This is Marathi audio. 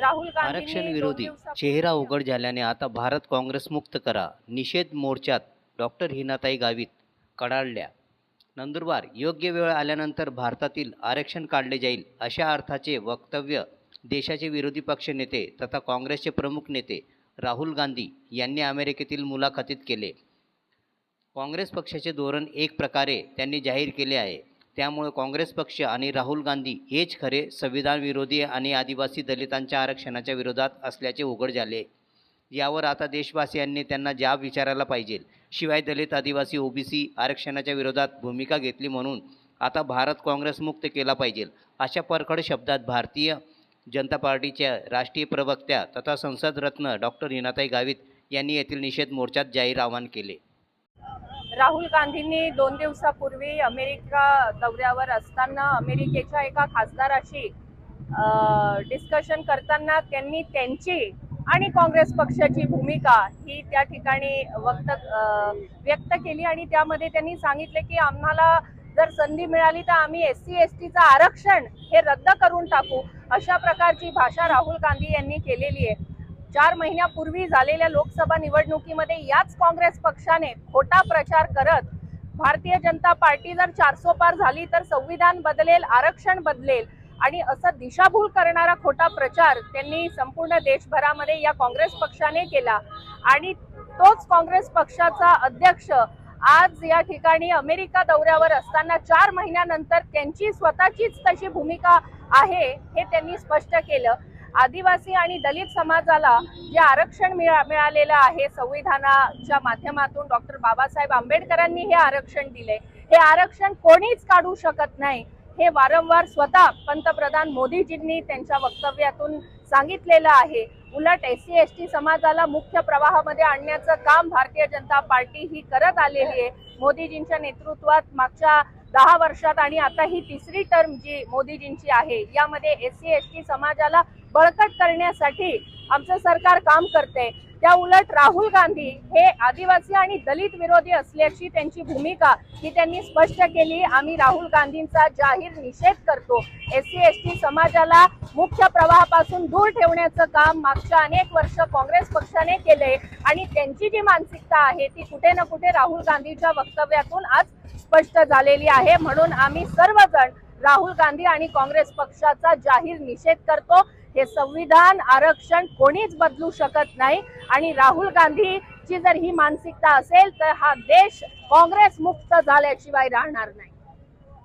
राहुल आरक्षण विरोधी चेहरा उघड झाल्याने आता भारत काँग्रेस मुक्त करा. निषेध मोर्चात डॉक्टर हिनाताई गावित कडाडल्या. नंदुरबार योग्य वेळ आल्यानंतर भारतातील आरक्षण काढले जाईल अशा अर्थाचे वक्तव्य देशाचे विरोधी पक्ष नेते तथा काँग्रेसचे प्रमुख नेते राहुल गांधी यांनी अमेरिकेतील मुलाखतीत केले. काँग्रेस पक्षाचे धोरण एक प्रकारे त्यांनी जाहीर केले आहे. त्यामुळे काँग्रेस पक्ष आणि राहुल गांधी हेच खरे संविधान विरोधी आणि आदिवासी दलितांच्या आरक्षणाच्या विरोधात असल्याचे उघड झाले. यावर आता देशवासियांनी त्यांना जाब विचारायला पाहिजे. शिवाय दलित आदिवासी ओबीसी आरक्षणाच्या विरोधात भूमिका घेतली म्हणून आता भारत काँग्रेस मुक्त केला पाहिजे अशा परखड शब्दात भारतीय जनता पार्टीच्या राष्ट्रीय प्रवक्त्या तथा संसद रत्न डॉक्टर हिनाताई गावित यांनी येथील निषेध मोर्चात जाहीर आवाहन केले. राहुल गांधींनी दोन दिवसापूर्वी अमेरिका दौऱ्यावर असताना अमेरिकेच्या एका खासदाराशी डिस्कशन करताना त्यांनी त्यांची आणि काँग्रेस पक्षाची भूमिका ही त्या ठिकाणी वक्त व्यक्त केली आणि त्यामध्ये त्यांनी सांगितले की आम्हाला जर संधी मिळाली तर आम्ही एस सी एस टीचं आरक्षण हे रद्द करून टाकू. अशा प्रकारची भाषा राहुल गांधी यांनी केलेली आहे. चार महिन्यापूर्वी झालेल्या लोकसभा निवडणुकीमध्ये याच काँग्रेस पक्षाने खोटा प्रचार करत भारतीय जनता पार्टी जर चारसो पार झाली तर संविधान बदलेल आरक्षण बदलेल आणि असं दिशाभूल करणारा खोटा प्रचार त्यांनी संपूर्ण देशभरामध्ये या काँग्रेस पक्षाने केला. आणि तोच काँग्रेस पक्षाचा अध्यक्ष आज या ठिकाणी अमेरिका दौऱ्यावर असताना चार महिन्यानंतर त्यांची स्वतःचीच तशी भूमिका आहे हे त्यांनी स्पष्ट केलं. आदिवासी आणि दलित समाजाला जे आरक्षण मिळा मिळालेलं आहे संविधानाच्या माध्यमातून डॉक्टर बाबासाहेब आंबेडकरांनी हे आरक्षण दिले. हे आरक्षण कोणीच काढू शकत नाही. हे वारंवार स्वतः पंतप्रधान मोदीजींनी त्यांच्या वक्तव्यातून सांगितलेलं आहे. उलट एस सी एस टी समाजाला मुख्य प्रवाहामध्ये आणण्याचं काम भारतीय जनता पार्टी ही करत आलेली आहे. मोदीजींच्या नेतृत्वात मागच्या दहा वर्षात आणि आता ही तिसरी टर्म जी मोदीजींची आहे यामध्ये एस सी एस टी समाजाला बळकट करण्यासाठी आमचं सरकार काम करते. त्या उलट राहुल गांधी हे आदिवासी आणि दलित विरोधी असल्याची त्यांची भूमिका ही त्यांनी स्पष्ट केली. आम्ही राहुल गांधींचा जाहीर निषेध करतो. एस सी एस टी समाजाला मुख्य प्रवाहापासून दूर ठेवण्याचं काम मागच्या अनेक वर्ष काँग्रेस पक्षाने केले आणि त्यांची जी मानसिकता आहे ती कुठे ना कुठे राहुल गांधीच्या वक्तव्यातून आज स्पष्ट झालेली आहे. म्हणून आम्ही सर्वजण राहुल गांधी आणि काँग्रेस पक्षाचा जाहीर निषेध करतो. हे संविधान आरक्षण कोणीच बदलू शकत नाही. आणि राहुल गांधीची जर ही मानसिकता असेल तर हा देश काँग्रेस मुक्त झाल्याशिवाय राहणार नाही.